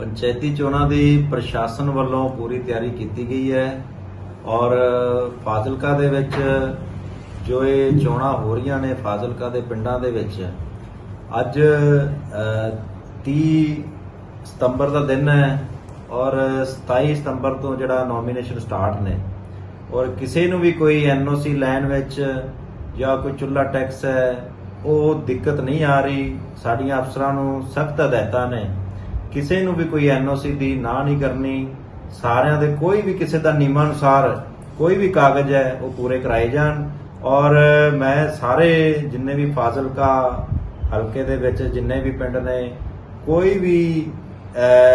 ਪੰਚਾਇਤੀ ਚੋਣਾਂ ਦੀ ਪ੍ਰਸ਼ਾਸਨ ਵੱਲੋਂ ਪੂਰੀ ਤਿਆਰੀ ਕੀਤੀ ਗਈ ਹੈ ਔਰ ਫਾਜ਼ਿਲਕਾ ਦੇ ਵਿੱਚ ਜੋ ਇਹ ਚੋਣਾਂ ਹੋ ਰਹੀਆਂ ਨੇ ਫਾਜ਼ਿਲਕਾ ਦੇ ਪਿੰਡਾਂ ਦੇ ਵਿੱਚ ਅੱਜ ਅ, 30 ਸਤੰਬਰ ਦਾ ਦਿਨ ਹੈ ਔਰ 27 ਸਤੰਬਰ ਤੋਂ ਜਿਹੜਾ ਨੋਮੀਨੇਸ਼ਨ ਸਟਾਰਟ ਨੇ ਔਰ ਕਿਸੇ ਨੂੰ ਵੀ ਕੋਈ ਐਨਓਸੀ ਲੈਣ ਵਿੱਚ ਜਾਂ ਕੋਈ ਚੁੱਲਾ ਟੈਕਸ ਹੈ ਉਹ ਦਿੱਕਤ ਨਹੀਂ ਆ ਰਹੀ। ਸਾਡੀਆਂ ਅਫਸਰਾਂ ਨੂੰ ਸਖਤ ਹਦਾਇਤਾਂ ਨੇ ਕਿਸੇ ਨੂੰ ਵੀ ਕੋਈ ਐਨਓਸੀ ਦੀ ਨਾ ਨਹੀਂ ਕਰਨੀ, ਸਾਰਿਆਂ ਦੇ ਕੋਈ ਵੀ ਕਿਸੇ ਦਾ ਨਿਯਮਾਂ ਅਨੁਸਾਰ ਕੋਈ ਵੀ ਕਾਗਜ਼ ਹੈ, ਉਹ ਪੂਰੇ ਕਰਾਏ ਜਾਣ। ਔਰ ਮੈਂ ਸਾਰੇ ਜਿੰਨੇ ਵੀ ਫਾਜ਼ਿਲਕਾ ਹਲਕੇ ਦੇ ਵਿੱਚ ਜਿੰਨੇ ਵੀ ਪਿੰਡ ਨੇ, ਕੋਈ ਵੀ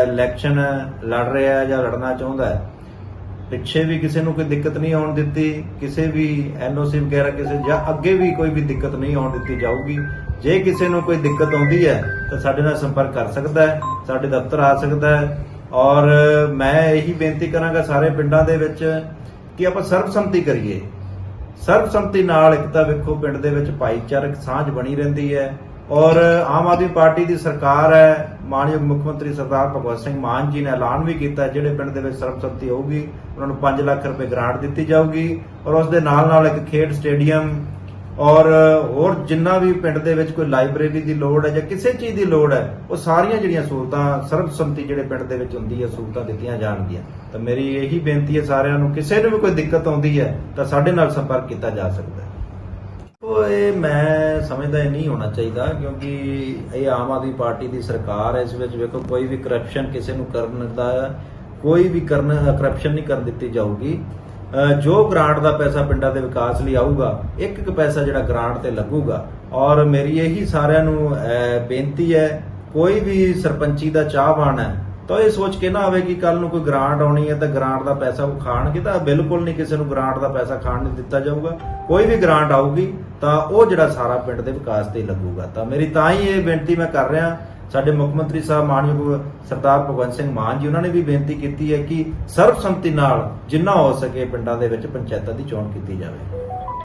ਇਲੈਕਸ਼ਨ ਲੜ ਰਿਹਾ ਜਾਂ ਲੜਨਾ ਚਾਹੁੰਦਾ ਹੈ, ਪਿੱਛੇ ਵੀ ਕਿਸੇ ਨੂੰ ਕੋਈ ਦਿੱਕਤ ਨਹੀਂ ਆਉਣ ਦਿੱਤੀ, ਕਿਸੇ ਵੀ ਐਨਓਸੀ ਵਗੈਰਾ ਕਿਸੇ ਜਾਂ ਅੱਗੇ ਵੀ ਕੋਈ ਵੀ ਦਿੱਕਤ ਨਹੀਂ ਆਉਣ ਦਿੱਤੀ ਜਾਊਗੀ ਜੇ ਕਿਸੇ ਨੂੰ ਕੋਈ ਦਿੱਕਤ ਆਉਂਦੀ ਹੈ, ਤਾਂ ਸਾਡੇ ਨਾਲ ਸੰਪਰਕ ਕਰ ਸਕਦਾ ਹੈ, ਸਾਡੇ ਦਫ਼ਤਰ ਆ ਸਕਦਾ ਹੈ। ਔਰ ਮੈਂ ਇਹੀ ਬੇਨਤੀ ਕਰਾਂਗਾ ਸਾਰੇ ਪਿੰਡਾਂ ਦੇ ਵਿੱਚ ਕਿ ਆਪਾਂ ਸਰਬਸੰਮਤੀ ਕਰੀਏ। ਸਰਬਸੰਮਤੀ ਨਾਲ ਇੱਕ ਤਾਂ ਵੇਖੋ, ਪਿੰਡ ਦੇ ਵਿੱਚ ਭਾਈਚਾਰਕ ਸਾਂਝ ਬਣੀ ਰਹਿੰਦੀ ਹੈ। ਔਰ ਆਮ ਆਦਮੀ ਪਾਰਟੀ ਦੀ ਸਰਕਾਰ ਹੈ, ਮਾਨਯੋਗ ਮੁੱਖ ਮੰਤਰੀ ਸਰਦਾਰ ਭਗਵੰਤ ਸਿੰਘ ਮਾਨ ਜੀ ਨੇ ਐਲਾਨ ਵੀ ਕੀਤਾ ਜਿਹੜੇ ਪਿੰਡ ਦੇ ਵਿੱਚ ਸਰਬਸੰਮਤੀ ਹੋਊਗੀ, ਉਹਨਾਂ ਨੂੰ 5 ਲੱਖ ਰੁਪਏ ਗ੍ਰਾਂਟ ਦਿੱਤੀ ਜਾਊਗੀ। ਔਰ ਉਸ ਦੇ ਨਾਲ ਨਾਲ ਇੱਕ ਖੇਡ ਸਟੇਡੀਅਮ ਔਰ ਹੋਰ ਜਿੰਨਾ ਵੀ ਪਿੰਡ ਦੇ ਵਿੱਚ ਕੋਈ ਲਾਇਬ੍ਰੇਰੀ ਦੀ ਲੋੜ ਹੈ ਜਾਂ ਕਿਸੇ ਚੀਜ਼ ਦੀ ਲੋੜ ਹੈ, ਉਹ ਸਾਰੀਆਂ ਜਿਹੜੀਆਂ ਸਹੂਲਤਾਂ ਸਰਬਸੰਮਤੀ ਜਿਹੜੇ ਪਿੰਡ ਦੇ ਵਿੱਚ ਹੁੰਦੀ ਹੈ, ਸਹੂਲਤਾਂ ਦਿੱਤੀਆਂ ਜਾਣਗੀਆਂ। ਤਾਂ ਮੇਰੀ ਇਹੀ ਬੇਨਤੀ ਹੈ ਸਾਰਿਆਂ ਨੂੰ, ਕਿਸੇ ਨੂੰ ਵੀ ਕੋਈ ਦਿੱਕਤ ਆਉਂਦੀ ਹੈ, ਤਾਂ ਸਾਡੇ ਨਾਲ ਸੰਪਰਕ ਕੀਤਾ ਜਾ ਸਕਦਾ ਹੈ। ਉਹ ਇਹ ਮੈਂ ਸਮਝਦਾ ਇਹ ਨਹੀਂ ਹੋਣਾ ਚਾਹੀਦਾ, ਕਿਉਂਕਿ ਇਹ ਆਮ ਆਦਮੀ ਪਾਰਟੀ ਦੀ ਸਰਕਾਰ ਹੈ, ਇਸ ਵਿੱਚ ਵੇਖੋ ਕੋਈ ਵੀ ਕਰਪਸ਼ਨ ਕਿਸੇ ਨੂੰ ਕਰਨ ਦਾ, ਕੋਈ ਵੀ ਕਰਨ ਕਰਪਸ਼ਨ ਨਹੀਂ ਕਰਨ ਦਿੱਤੀ ਜਾਊਗੀ। ਜੋ ਗ੍ਰਾਂਟ ਦਾ ਪੈਸਾ ਪਿੰਡਾਂ ਦੇ ਵਿਕਾਸ ਲਈ ਆਊਗਾ, ਇੱਕ ਇੱਕ ਪੈਸਾ ਜਿਹੜਾ ਗ੍ਰਾਂਟ ਤੇ ਲੱਗੂਗਾ। ਔਰ ਮੇਰੀ ਇਹੀ ਸਾਰਿਆਂ ਨੂੰ ਬੇਨਤੀ ਹੈ, ਕੋਈ ਵੀ ਸਰਪੰਚੀ ਦਾ ਚਾਹਵਾਨ ਹੈ, ਤਾਂ ਇਹ ਸੋਚ ਕੇ ਨਾ ਆਵੇ ਕਿ ਕੱਲ ਨੂੰ ਕੋਈ ਗ੍ਰਾਂਟ ਆਉਣੀ ਹੈ ਤਾਂ ਗ੍ਰਾਂਟ ਦਾ ਪੈਸਾ ਉਹ ਖਾਣਗੇ, ਤਾਂ ਬਿਲਕੁਲ ਨਹੀਂ ਕਿਸੇ ਨੂੰ ਗ੍ਰਾਂਟ ਦਾ ਪੈਸਾ ਖਾਣ ਨਹੀਂ ਦਿੱਤਾ ਜਾਊਗਾ। ਕੋਈ ਵੀ ਗ੍ਰਾਂਟ ਆਊਗੀ, ਤਾਂ ਉਹ ਜਿਹੜਾ ਸਾਰਾ ਪਿੰਡ ਦੇ ਵਿਕਾਸ ਤੇ ਲੱਗੂਗਾ। ਤਾਂ ਮੇਰੀ ਤਾਂ ਹੀ ਇਹ ਬੇਨਤੀ ਮੈਂ ਕਰ ਰਿਹਾ ਸਾਡੇ ਮੁੱਖ ਮੰਤਰੀ ਸਾਹਿਬ ਮਾਨਯੋਗ ਸਰਦਾਰ ਭਗਵੰਤ ਸਿੰਘ ਮਾਨ ਜੀ, ਉਹਨਾਂ ਨੇ ਵੀ ਬੇਨਤੀ ਕੀਤੀ ਹੈ ਕਿ ਸਰਬਸੰਮਤੀ ਨਾਲ ਜਿੰਨਾ ਹੋ ਸਕੇ ਪਿੰਡਾਂ ਦੇ ਵਿੱਚ ਪੰਚਾਇਤਾਂ ਦੀ ਚੋਣ ਕੀਤੀ ਜਾਵੇ।